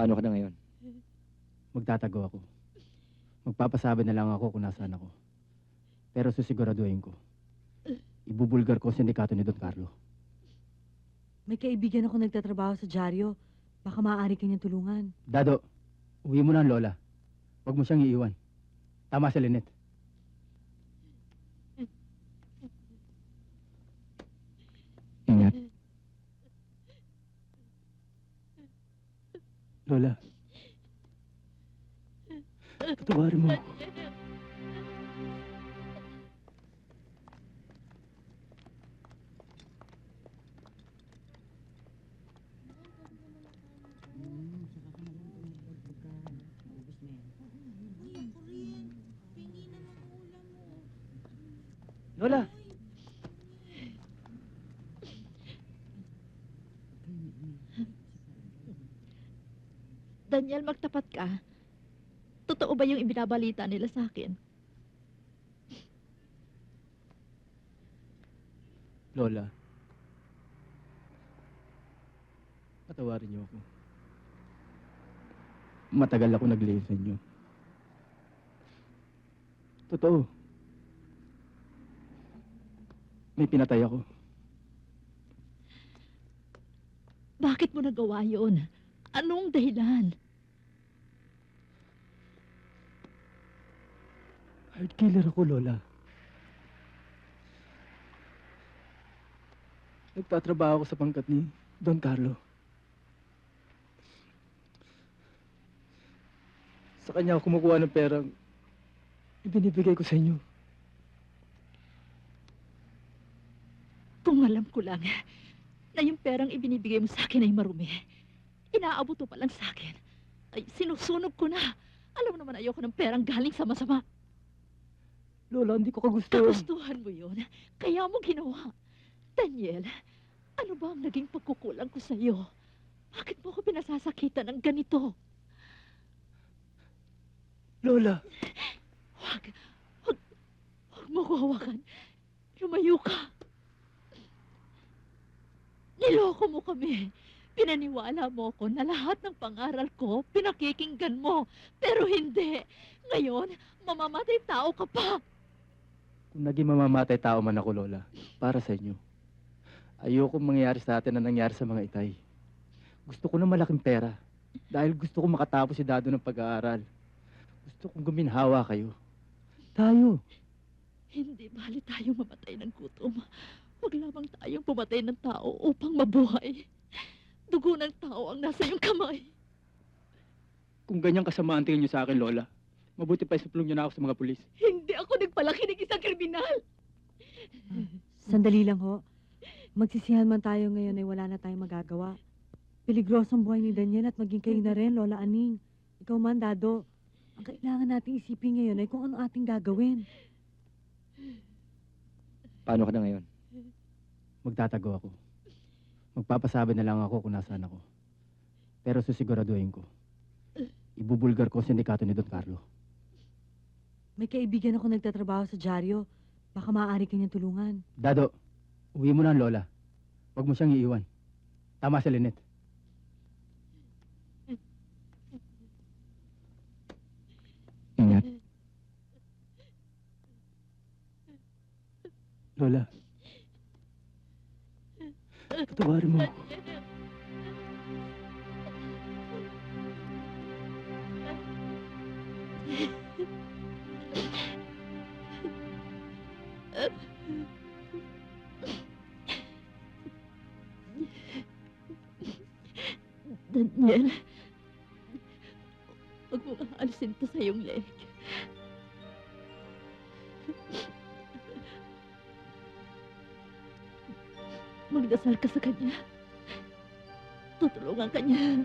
Paano ka na ngayon? Magtatago ako. Magpapasabi na lang ako kung nasaan ako. Pero susiguraduhin ko. Ibubulgar ko ang sindikato ni Don Carlo. May kaibigan ako nagtatrabaho sa dyaryo. Baka maaari kanyang tulungan. Dado, uwi mo na ang lola. Huwag mo siyang iiwan. Tama si Lynette. Ingat. Lola. Patawarin mo. Lola! Daniel, magtapat ka. Totoo ba yung ibinabalita nila sa akin? Lola. Patawarin niyo ako. Matagal ako naglihim sa inyo. Totoo. May pinatay ako. Bakit mo nagawa yun? Anong dahilan? Hard killer ako, Lola. Nagtatrabaho ako sa pangkat ni Don Carlo. Sa kanya ako kumukuha ng perang ibinibigay ko sa inyo. Kung alam ko lang na yung perang ibinibigay mo sa akin ay marumi, inaabot pa lang sa akin. Ay, sinusunog ko na. Alam mo naman ayoko ng perang galing sa masama. Lola, hindi ko kagusto. Kagustuhan mo yun. Kaya mo ginawa. Daniel, ano ba ang naging pagkukulang ko sa iyo? Bakit mo ako pinasasakitan ng ganito? Lola, Huwag, huwag, huwag mo ko hawakan. Lumayo ka. Niloko mo kami. Pinaniwala mo ko na lahat ng pangaral ko, pinakikinggan mo. Pero hindi. Ngayon, mamamatay tao ka pa. Kung naging mamamatay tao man ako, Lola, para sa inyo. Ayoko mangyayari sa atin na nangyari sa mga itay. Gusto ko ng malaking pera. Dahil gusto ko makatapos si Dado ng pag-aaral. Gusto kong guminhawa kayo. Tayo. Hindi bali tayong mamatay ng gutom. Huwag lamang tayong pumatay ng tao upang mabuhay. Dugo ng tao ang nasa iyong kamay. Kung ganyan kasamaan tingin niyo sa akin, Lola, mabuti pa isuplong niyo na ako sa mga pulis. Hindi ako nagpalaki ng isang kriminal. Sandali lang ho. Magsisihan man tayo ngayon ay wala na tayong magagawa. Peligroso ang buhay ni Daniel at maging kayo na rin, Lola Aning. Ikaw man, Dado. Ang kailangan nating isipin ngayon ay kung ano ating gagawin. Paano ka na ngayon? Magtatago ako. Magpapasabi na lang ako kung nasaan ako. Pero susiguraduhin ko. Ibubulgar ko ang sindikato ni Don Carlo. May kaibigan ako nagtatrabaho sa dyaryo. Baka maaari kanyang tulungan. Dado, uwi mo na ang Lola. Huwag mo siyang iiwan. Tama si Lynette. Ingat. Lola. Patawarin mo. Daniel, huwag mo alisin to sa iyong leg. Magdasal ka sa kanya. Tutulungan ka niya.